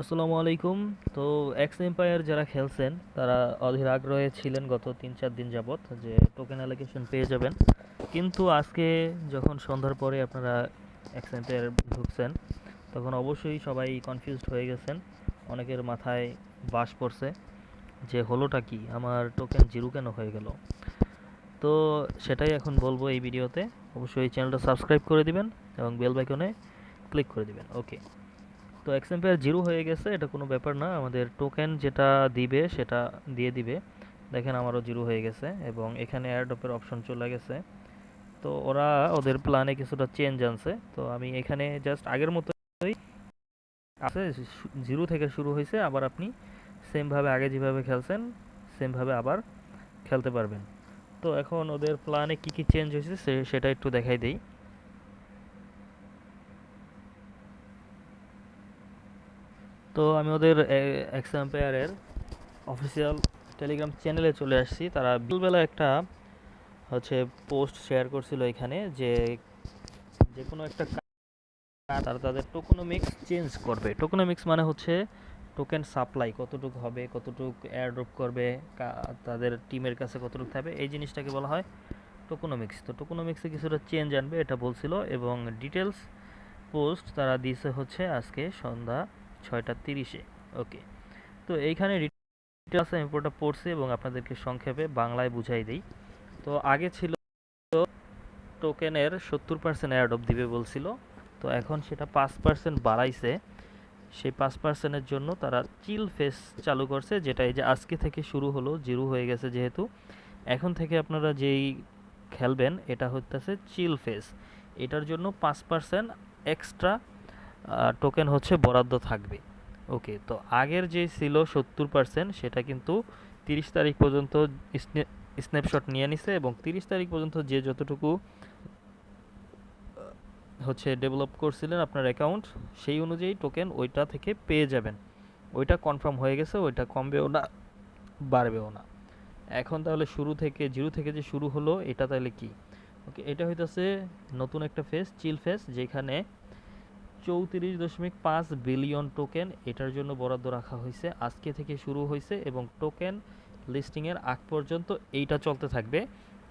আসসালামু আলাইকুম। তো এক্স এম্পায়ার যারা খেলছেন, তারা অধীর আগ্রহে ছিলেন গত তিন চার দিন যাবত যে টোকেন অ্যালোকেশন পেয়ে যাবেন। কিন্তু আজকে যখন সন্ধ্যার পরে আপনারা এক্স এম্পায়ার ঢুকছেন, তখন অবশ্যই সবাই কনফিউজড হয়ে গেছেন। অনেকের মাথায় বাস পড়ছে যে হলোটা কি? আমার টোকেন জিরো কেন হয়ে গেল? তো সেটাই এখন বলব এই ভিডিওতে। অবশ্যই চ্যানেলটা সাবস্ক্রাইব করে দিবেন এবং বেল বাইকনে ক্লিক করে দিবেন। ওকে তো এক্সএম্পায়ার জিরো হয়ে গেছে, এটা কোনো ব্যাপার না। আমাদের টোকেন যেটা দিবে, সেটা দিয়ে দিবে। দেখেন আমারও জিরো হয়ে গেছে এবং এখানে অ্যাডপের অপশন চলে গেছে। তো ওরা ওদের প্ল্যানে কিছুটা চেঞ্জ আনছে। তো আমি এখানে জাস্ট আগের মতোই আছে জিরো থেকে শুরু হয়েছে। আবার আপনি সেমভাবে আগে যেভাবে খেলছেন সেমভাবে আবার খেলতে পারবেন। তো এখন ওদের প্ল্যানে কি কি চেঞ্জ হয়েছে সেটা একটু দেখাই দিই। তো আমি ওদের এক্স এম্পায়ারের অফিসিয়াল টেলিগ্রাম চ্যানেলে চলে আসছি। তারা বিকেলবেলা একটা, হচ্ছে পোস্ট শেয়ার করছিল এখানে যে যে কোনো একটা তারা তাদের টোকোনমিক্স চেঞ্জ করবে। টোকোনমিক্স মানে হচ্ছে টোকেন সাপ্লাই কতটুকু হবে, কতটুকু এয়ারড্রপ করবে তাদের টিমের কাছে কতটুকু থাকবে, এই জিনিসটাকে বলা হয় টোকোনমিক্স তো টোকোনমিক্সে কিছুটা চেঞ্জ আনবে, এটা বলছিল। এবং ডিটেলস পোস্ট তারা দিয়েছে হচ্ছে আজকে সন্ধ্যা ছয়টা তিরিশে। ওকে। তো এইখানে ডিটেলস আমি পুরোটা পড়ছি এবং আপনাদেরকে সংক্ষেপে বাংলায় বুঝাই দিই। তো আগে ছিল টোকেনের সত্তর পার্সেন্ট অ্যাডপ দিবে বলছিল। তো এখন সেটা পাঁচ পার্সেন্ট বাড়াইছে। সেই পাঁচ পার্সেন্টের জন্য তারা চিল ফেস চালু করছে, যেটা এই যে আজকে থেকে শুরু হলো, জিরো হয়ে গেছে যেহেতু। এখন থেকে আপনারা যেই খেলবেন, এটা হচ্ছে চিল ফেস এটার জন্য পাঁচ পার্সেন্ট এক্সট্রা টোকেন হচ্ছে বরাদ্দ থাকবে। ওকে তো আগের যে ছিল সত্তর পার্সেন্ট সেটা কিন্তু তিরিশ তারিখ পর্যন্ত স্ন্যাপশট নিয়ে নিছে এবং তিরিশ তারিখ পর্যন্ত যে যতটুকু হচ্ছে ডেভেলপ করছিলেন আপনার অ্যাকাউন্ট সেই অনুযায়ী টোকেন ওইটা থেকে পেয়ে যাবেন। ওইটা কনফার্ম হয়ে গেছে, ওইটা কমবেও না, বাড়বেও না। এখন তাহলে শুরু থেকে, জিরো থেকে যে শুরু হলো, এটা তাহলে কি? ওকে এটা হইতেছে নতুন একটা ফেস চিল ফেস যেখানে চৌত্রিশ দশমিক পাঁচ বিলিয়ন টোকেন এটার জন্য বরাদ্দ রাখা হয়েছে। আজকে থেকে শুরু হয়েছে এবং টোকেন লিস্টিংয়ের আগ পর্যন্ত এইটা চলতে থাকবে।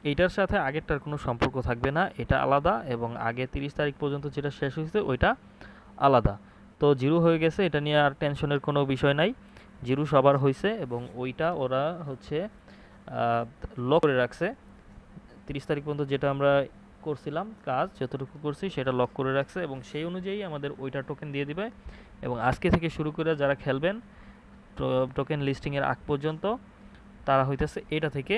এইটার সাথে আগেরটার কোনো সম্পর্ক থাকবে না, এটা আলাদা এবং আগে তিরিশ তারিখ পর্যন্ত যেটা শেষ হয়েছে ওইটা আলাদা। তো জিরো হয়ে গেছে, এটা নিয়ে আর টেনশনের কোনো বিষয় নাই। জিরো সবার হয়েছে এবং ওইটা ওরা হচ্ছে লক করে রাখছে। তিরিশ তারিখ পর্যন্ত যেটা আমরা করছিলাম কাজ, যতটুকু করছি সেটা লক করে রাখছে এবং সেই অনুযায়ী আমাদের ওইটা টোকেন দিয়ে দিবে এবং আজকে থেকে শুরু করে যারা খেলবেন টোকেন লিস্টিংয়ের আগ পর্যন্ত তারা হইতেছে এটা থেকে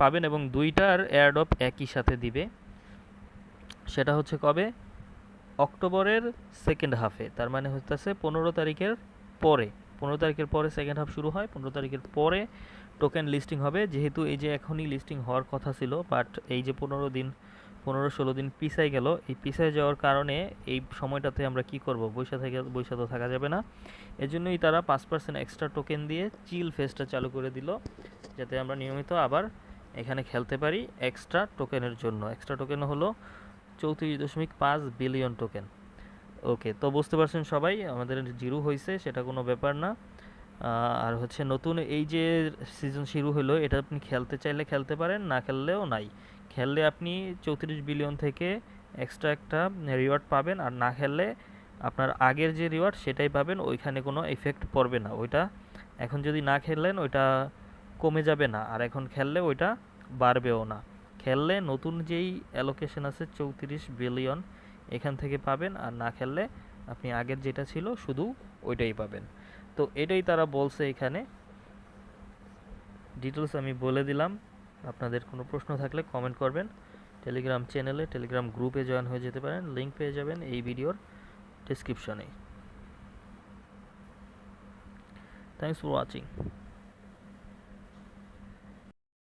পাবেন এবং দুইটার অ্যাডপ একই সাথে দিবে। সেটা হচ্ছে কবে? অক্টোবরের সেকেন্ড হাফে তার মানে হইতেছে পনেরো তারিখের পরে। পনেরো তারিখের পরে সেকেন্ড হাফ শুরু হয়, পনেরো তারিখের পরে টোকেন লিস্টিং হবে। যেহেতু এই যে এখনই লিস্টিং হওয়ার কথা ছিল বাট এই যে পনেরো দিন পনেরো ষোলো দিন পিছাই গেল। এই পিছাই যাওয়ার কারণে এই সময়টাতে আমরা কি করব? বৈশা থেকে বৈশা তো থাকা যাবে না। এজন্যই তারা পাঁচ পার্সেন্ট এক্সট্রা টোকেন দিয়ে চিল ফেসটা চালু করে দিল, যাতে আমরা নিয়মিত আবার এখানে খেলতে পারি এক্সট্রা টোকেনের জন্য। এক্সট্রা টোকেন হলো চৌত্রিশ দশমিক পাঁচ বিলিয়ন টোকেন ওকে তো বুঝতে পারছেন সবাই, আমাদের জিরো হয়েছে, সেটা কোনো ব্যাপার না। আর হচ্ছে নতুন এই যে সিজন শুরু হলো, এটা আপনি খেলতে চাইলে খেলতে পারেন, না খেললেও নাই। খেললে আপনি চৌত্রিশ বিলিয়ন থেকে এক্সট্রা একটা রিওয়ার্ড পাবেন আর না খেললে আপনার আগের যে রিওয়ার্ড সেটাই পাবেন, ওইখানে কোনো এফেক্ট পড়বে না। ওইটা এখন যদি না খেললেন, ওইটা কমে যাবে না। আর এখন খেললে ওইটা বাড়বেও না। খেললে নতুন যেই অ্যালোকেশন আছে চৌত্রিশ বিলিয়ন, এখান থেকে পাবেন। আর না খেললে আপনি আগের যেটা ছিল, শুধু ওইটাই পাবেন। তো এটাই তারা বলছে এখানে। ডিটেলস আমি বলে দিলাম। আপনাদের কোনো প্রশ্ন থাকলে কমেন্ট করবেন। টেলিগ্রাম চ্যানেলে টেলিগ্রাম গ্রুপে জয়েন হয়ে যেতে পারেন। লিঙ্ক পেয়ে যাবেন এই ভিডিওর ডিসক্রিপশনে থ্যাংকস ফর ওয়াচিং